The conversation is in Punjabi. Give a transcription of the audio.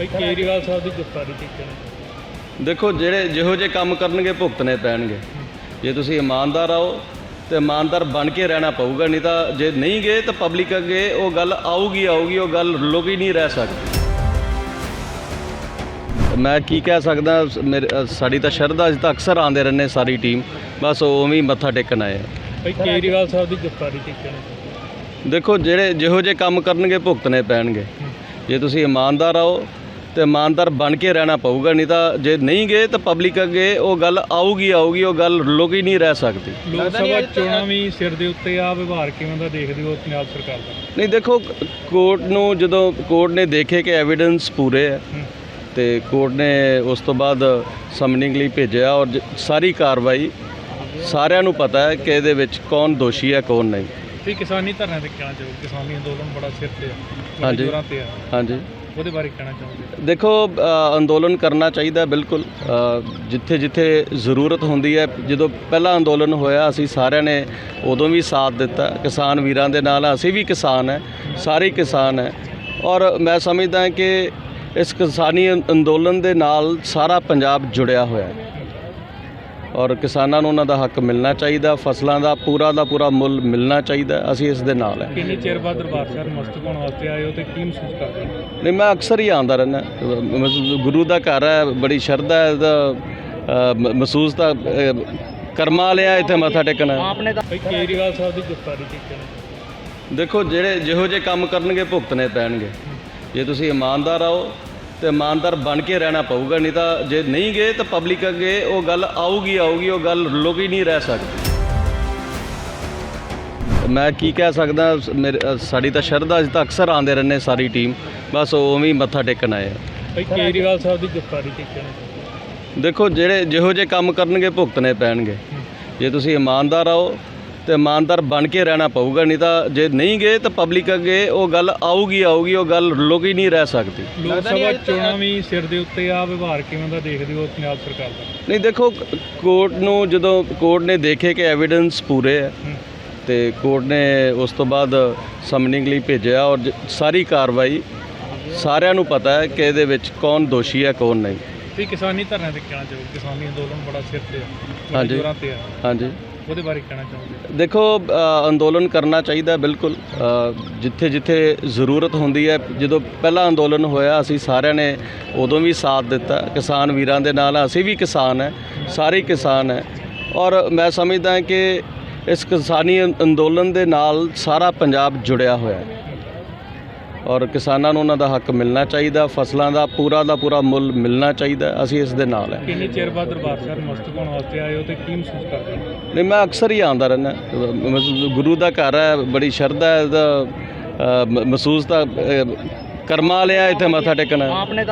ਭਾਈ ਕੇਜਰੀਵਾਲ ਸਾਹਿਬ ਦੀ ਗ੍ਰਿਫਤਾਰੀ ਤੇ ਕਹਿਣਾ ਦੇਖੋ ਜਿਹੜੇ ਜਿਹੋ ਜਿਹੇ ਕੰਮ ਕਰਨਗੇ ਭੁਗਤਣੇ ਪੈਣਗੇ। ਜੇ ਤੁਸੀਂ ਇਮਾਨਦਾਰ ਆਓ ਤੇ ਇਮਾਨਦਾਰ ਬਣ ਕੇ ਰਹਿਣਾ ਪਊਗਾ ਨਹੀਂ ਤਾਂ ਜੇ ਨਹੀਂ ਗਏ ਤਾਂ ਪਬਲਿਕ ਅੱਗੇ ਉਹ ਗੱਲ ਆਊਗੀ ਆਊਗੀ ਉਹ ਗੱਲ ਲੁਕੀ ਨਹੀਂ ਰਹਿ ਸਕਦੀ। ਮੈਂ ਕੀ ਕਹਿ ਸਕਦਾ ਮੇਰੇ ਅ, ਸਾਡੀ ਤਾਂ ਸ਼ਰਧਾ ਅਸੀਂ ਤਾਂ ਅਕਸਰ ਆਉਂਦੇ ਰਹਿੰਦੇ ਸਾਰੀ ਟੀਮ ਬਸ ਉਹ ਉਵੇਂ ਹੀ ਮੱਥਾ ਟੇਕਣ ਆਏ ਆ। ਭਾਈ ਕੇਜਰੀਵਾਲ ਸਾਹਿਬ ਦੀ ਗ੍ਰਿਫਤਾਰੀ ਤੇ ਕਹਿਣਾ ਦੇਖੋ ਜਿਹੜੇ ਜਿਹੋ ਜਿਹੇ ਕੰਮ ਕਰਨਗੇ ਭੁਗਤਣੇ ਪੈਣਗੇ। ਜੇ ਤੁਸੀਂ ਇਮਾਨਦਾਰ ਆਓ ਤੇ ਇਮਾਨਦਾਰ ਬਣ ਕੇ ਰਹਿਣਾ ਪਊਗਾ ਨਹੀਂ ਤਾਂ ਜੇ ਨਹੀਂ ਗਏ ਤਾਂ ਪਬਲਿਕ ਅੱਗੇ ਉਹ ਗੱਲ ਆਊਗੀ ਆਊਗੀ ਉਹ ਗੱਲ ਲੁਕੀ ਨਹੀਂ ਰਹਿ ਸਕਦੀ। ਲੋਕ ਸਭਾ ਚੋਣਾਂ ਵੀ ਸਿਰ ਦੇ ਉੱਤੇ ਆ ਵਿਵਹਾਰ ਕਿਵੇਂ ਦਾ ਦੇਖਦੇ ਹੋ ਪੰਜਾਬ ਸਰਕਾਰ ਦਾ? ਨਹੀਂ ਦੇਖੋ ਕੋਰਟ ਨੂੰ ਜਦੋਂ ਕੋਰਟ ਨੇ ਦੇਖੇ ਕਿ ਐਵੀਡੈਂਸ ਪੂਰੇ ਹੈ ਹੂੰ। ਤੇ ਕੋਰਟ ਨੇ ਉਸ ਤੋਂ ਬਾਅਦ ਸਮਨਿੰਗ ਲਈ ਭੇਜਿਆ ਔਰ ਸਾਰੀ ਕਾਰਵਾਈ ਸਾਰਿਆਂ ਨੂੰ ਪਤਾ ਹੈ ਕਿ ਇਹਦੇ ਵਿੱਚ ਕੌਣ ਦੋਸ਼ੀ ਹੈ ਕੌਣ ਨਹੀਂ। ਤੇ ਕਿਸਾਨੀ ਧਰਨੇ ਤੇ ਕਹਿਣਾ ਚਾਹੋ ਕਿਸਾਨੀ ਅੰਦੋਲਨ ਬੜਾ ਸਿਰ ਤੇ ਆ ਹਾਂਜੀ। ਹਾਂਜੀ। ਉਹਦੇ ਬਾਰੇ ਕਹਿਣਾ ਚਾਹੁੰਦੇ ਦੇਖੋ ਅੰਦੋਲਨ ਕਰਨਾ ਚਾਹੀਦਾ ਬਿਲਕੁਲ। ਜਿੱਥੇ ਜਿੱਥੇ ਜ਼ਰੂਰਤ ਹੁੰਦੀ ਹੈ, ਜਦੋਂ ਪਹਿਲਾ ਅੰਦੋਲਨ ਹੋਇਆ, ਅਸੀਂ ਸਾਰਿਆਂ ਨੇ ਉਦੋਂ ਵੀ ਸਾਥ ਦਿੱਤਾ। ਕਿਸਾਨ ਵੀਰਾਂ ਦੇ ਨਾਲ, ਅਸੀਂ ਵੀ ਕਿਸਾਨ ਹੈ, ਸਾਰੇ ਕਿਸਾਨ ਹੈ। ਔਰ ਮੈਂ ਸਮਝਦਾ ਕਿ ਇਸ ਕਿਸਾਨੀ ਅੰ- ਅੰਦੋਲਨ ਦੇ ਨਾਲ ਸਾਰਾ ਪੰਜਾਬ ਜੁੜਿਆ ਹੋਇਆ ਹੈ। ਔਰ ਕਿਸਾਨਾਂ ਨੂੰ ਉਹਨਾਂ ਦਾ ਹੱਕ ਮਿਲਣਾ ਚਾਹੀਦਾ ਫਸਲਾਂ ਦਾ ਪੂਰਾ ਦਾ ਪੂਰਾ ਮੁੱਲ ਮਿਲਣਾ ਚਾਹੀਦਾ ਅਸੀਂ ਇਸ ਦੇ ਨਾਲ ਹੈ। ਕਿੰਨੀ ਚਿਰ ਬਾਅਦ ਦਰਬਾਰ ਸਾਹਿਬ ਮਸਤਕ ਹੋਣ ਵਾਸਤੇ ਆਏ ਹੋ ਤੇ ਕੀ ਮਹਿਸੂਸ ਕਰਦੇ ਹੋ? ਨਹੀਂ ਮੈਂ ਅਕਸਰ ਹੀ ਆਉਂਦਾ ਰਹਿੰਦਾ। ਗੁਰੂ ਦਾ ਘਰ ਹੈ ਬੜੀ ਸ਼ਰਧਾ ਹੈ ਦਾ ਮਹਿਸੂਸ ਤਾਂ ਕਰਮਾਂ ਵਾਲਿਆ ਇੱਥੇ ਮੱਥਾ ਟੇਕਣਾ। ਭਾਈ ਕੇਜਰੀਵਾਲ ਸਾਹਿਬ ਦੀ ਗ੍ਰਿਫਤਾਰੀ ਤੇ ਕਹਿਣਾ ਦੇਖੋ ਜਿਹੜੇ ਜਿਹੋ ਜਿਹੇ ਕੰਮ ਕਰਨਗੇ ਭੁਗਤਣੇ ਪੈਣਗੇ। ਜੇ ਤੁਸੀਂ ਇਮਾਨਦਾਰ ਆਓ ਤੇ ਇਮਾਨਦਾਰ ਬਣ ਕੇ ਰਹਿਣਾ ਪਊਗਾ ਨਹੀਂ ਤਾਂ ਜੇ ਨਹੀਂ ਗਏ ਤਾਂ ਪਬਲਿਕ ਅੱਗੇ ਉਹ ਗੱਲ ਆਊਗੀ ਆਊਗੀ ਉਹ ਗੱਲ ਲੁਕੀ ਨਹੀਂ ਰਹਿ ਸਕਦੀ। ਮੈਂ ਕੀ ਕਹਿ ਸਕਦਾ ਸਾਡੀ ਤਾਂ ਸ਼ਰਧਾ ਅਸੀਂ ਤਾਂ ਅਕਸਰ ਆਉਂਦੇ ਰਹਿੰਦੇ ਸਾਰੀ ਟੀਮ ਬਸ ਉਹ ਉਵੇਂ ਹੀ ਮੱਥਾ ਟੇਕਣ ਆਏ ਆ। ਭਾਈ ਕੇਜਰੀਵਾਲ ਸਾਹਿਬ ਦੀ ਗ੍ਰਿਫਤਾਰੀ ਤੇ ਕਹਿਣਾ ਦੇਖੋ ਜਿਹੜੇ ਜਿਹੋ ਜਿਹੇ ਕੰਮ ਕਰਨਗੇ ਭੁਗਤਣੇ ਪੈਣਗੇ। ਜੇ ਤੁਸੀਂ ਇਮਾਨਦਾਰ ਆਓ ਤੇ ਇਮਾਨਦਾਰ ਬਣ ਕੇ ਰਹਿਣਾ ਪਊਗਾ ਨਹੀਂ ਤਾਂ ਜੇ ਨਹੀਂ ਗਏ ਤਾਂ ਪਬਲਿਕ ਅੱਗੇ ਉਹ ਗੱਲ ਆਊਗੀ ਆਊਗੀ ਉਹ ਗੱਲ ਲੁਕੀ ਨਹੀਂ ਰਹਿ ਸਕਦੀ। ਲੋਕ ਸਭਾ ਚੋਣਾਂ ਵੀ ਸਿਰ ਦੇ ਉੱਤੇ ਆ ਵਿਵਹਾਰ ਕਿਵੇਂ ਦਾ ਦੇਖਦੇ ਹੋ ਪੰਜਾਬ ਸਰਕਾਰ ਦਾ? ਨਹੀਂ ਦੇਖੋ ਕੋਰਟ ਨੂੰ ਜਦੋਂ ਕੋਰਟ ਨੇ ਦੇਖੇ ਕਿ ਐਵੀਡੈਂਸ ਪੂਰੇ ਹੈ ਹੂੰ। ਤੇ ਕੋਰਟ ਨੇ ਉਸ ਤੋਂ ਬਾਅਦ ਸਮਨਿੰਗ ਲਈ ਭੇਜਿਆ ਔਰ ਸਾਰੀ ਕਾਰਵਾਈ ਸਾਰਿਆਂ ਨੂੰ ਪਤਾ ਹੈ ਕਿ ਇਹਦੇ ਵਿੱਚ ਕੌਣ ਦੋਸ਼ੀ ਹੈ ਕੌਣ ਨਹੀਂ। ਤੇ ਕਿਸਾਨੀ ਧਰਨੇ ਤੇ ਕਹਿਣਾ ਚਾਹੋ ਕਿਸਾਨੀ ਅੰਦੋਲਨ ਬੜਾ ਸਿਰ ਤੇ ਆ ਹਾਂਜੀ। ਜ਼ੋਰਾਂ ਤੇ ਆ। ਹਾਂਜੀ। ਉਹਦੇ ਬਾਰੇ ਕਹਿਣਾ ਚਾਹੋਗੇ? ਦੇਖੋ ਅ, ਅੰਦੋਲਨ ਕਰਨਾ ਚਾਹੀਦਾ ਬਿਲਕੁਲ। ਜਿੱਥੇ ਜਿੱਥੇ ਜ਼ਰੂਰਤ ਹੁੰਦੀ ਹੈ। ਜਦੋਂ ਪਹਿਲਾ ਅੰਦੋਲਨ ਹੋਇਆ ਅਸੀਂ ਸਾਰਿਆਂ ਨੇ ਉਦੋਂ ਵੀ ਸਾਥ ਦਿੱਤਾ। ਕਿਸਾਨ ਵੀਰਾਂ ਦੇ ਨਾਲ ਅਸੀਂ ਵੀ ਕਿਸਾਨ ਹੈ। ਸਾਰੇ ਹੀ ਕਿਸਾਨ ਹੈ। ਔਰ ਮੈਂ ਸਮਝਦਾ ਕਿ ਇਸ ਕਿਸਾਨੀ ਅੰ- ਅੰਦੋਲਨ ਦੇ ਨਾਲ ਸਾਰਾ ਪੰਜਾਬ ਜੁੜਿਆ ਹੋਇਆ ਹੈ। ਔਰ ਕਿਸਾਨਾਂ ਨੂੰ ਉਹਨਾਂ ਦਾ ਹੱਕ ਮਿਲਣਾ ਚਾਹੀਦਾ ਫਸਲਾਂ ਦਾ ਪੂਰਾ ਦਾ ਪੂਰਾ ਮੁੱਲ ਮਿਲਣਾ ਚਾਹੀਦਾ ਅਸੀਂ ਇਸ ਦੇ ਨਾਲ ਹੈ। ਕਿੰਨੀ ਚਿਰ ਬਾਅਦ ਦਰਬਾਰ ਸਾਹਿਬ ਮਸਤਕ ਹੋਣ ਵਾਸਤੇ ਆਏ ਹੋ ਤੇ ਕੀ ਮਹਿਸੂਸ ਕਰਦੇ ਹੋ? ਨਹੀਂ ਮੈਂ ਅਕਸਰ ਹੀ ਆਉਂਦਾ ਰਹਿੰਦਾ। ਗੁਰੂ ਦਾ ਘਰ ਹੈ ਬੜੀ ਸ਼ਰਧਾ ਹੈ ਦਾ ਮਹਿਸੂਸ ਤਾਂ ਕਰਮਾਂ ਵਾਲਿਆ ਇੱਥੇ ਮੱਥਾ ਟੇਕਣਾ।